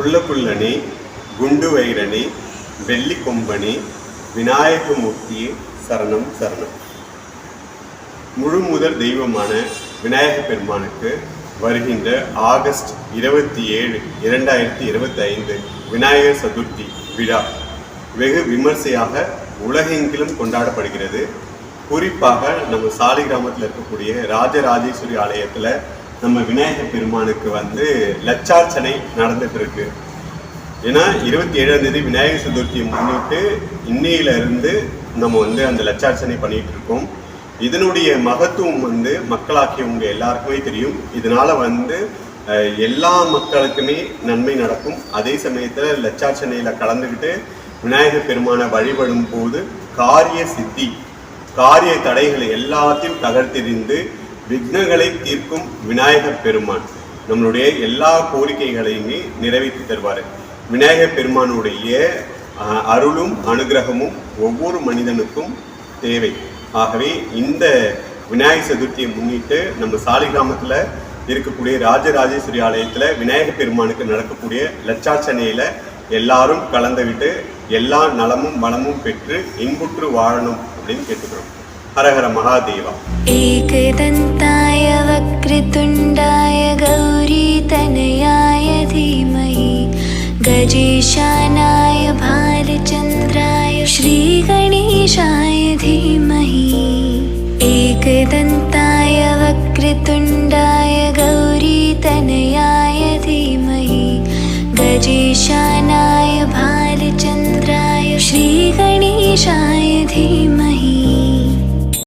புல்லப்புல்லனே குண்டு வைரனே வெள்ளி கொம்பணி விநாயகமூர்த்தி சரணம் சரணம். முழு முதல் தெய்வமான விநாயக பெருமானுக்கு வருகின்ற ஆகஸ்ட் இருபத்தி ஏழு இரண்டாயிரத்தி இருபத்தி ஐந்து விநாயகர் சதுர்த்தி விழா வெகு விமர்சையாக உலகெங்கிலும் கொண்டாடப்படுகிறது. குறிப்பாக நம்ம சாலி கிராமத்தில் இருக்கக்கூடிய ராஜராஜேஸ்வரி ஆலயத்தில் நம்ம விநாயகர் பெருமானுக்கு வந்து லட்சார்ச்சனை நடந்துட்டு இருக்கு ஏன்னா இருபத்தி ஏழாம் தேதி விநாயகர் சதுர்த்தியை முன்னிட்டு இன்னையில இருந்து நம்ம வந்து அந்த லட்சார்ச்சனை பண்ணிட்டு இருக்கோம் இதனுடைய மகத்துவம் வந்து மக்களாக்கியவங்க எல்லாருக்குமே தெரியும். இதனால வந்து எல்லா மக்களுக்குமே நன்மை நடக்கும். அதே சமயத்தில் லட்சார்ச்சனையில் கலந்துக்கிட்டு விநாயகர் பெருமானை வழிபடும் போது காரிய சித்தி காரிய தடைகளை எல்லாத்தையும் தகர்த்தெறிந்து விக்னங்களை தீர்க்கும் விநாயகர் பெருமான். நம்மளுடைய எல்லா கோரிக்கைகளையுமே நிறைவேற்றி தருவார். விநாயகர் பெருமானுடைய அருளும் அனுகிரகமும் ஒவ்வொரு மனிதனுக்கும் தேவை. ஆகவே இந்த விநாயகர் சதுர்த்தியை முன்னிட்டு நம்ம சாலிகிராமத்தில் இருக்கக்கூடிய ராஜராஜேஸ்வரி ஆலயத்தில் விநாயகர் பெருமானுக்கு நடக்கக்கூடிய லட்சாச்சனையில் எல்லாரும் கலந்துவிட்டு எல்லா நலமும் வளமும் பெற்று இன்புற்று வாழணும் அப்படின்னு கேட்டுக்கிறோம். हर महादेव। एकदन्ताय गौरी तनयाय धीमहि। गजेशानाय भालचंद्राय श्री गणेशाय धीमहि। तोा गौरी तनियाय धीमहि। गजेशानाय भालचंद्राय श्री गणेशाय धीमहि।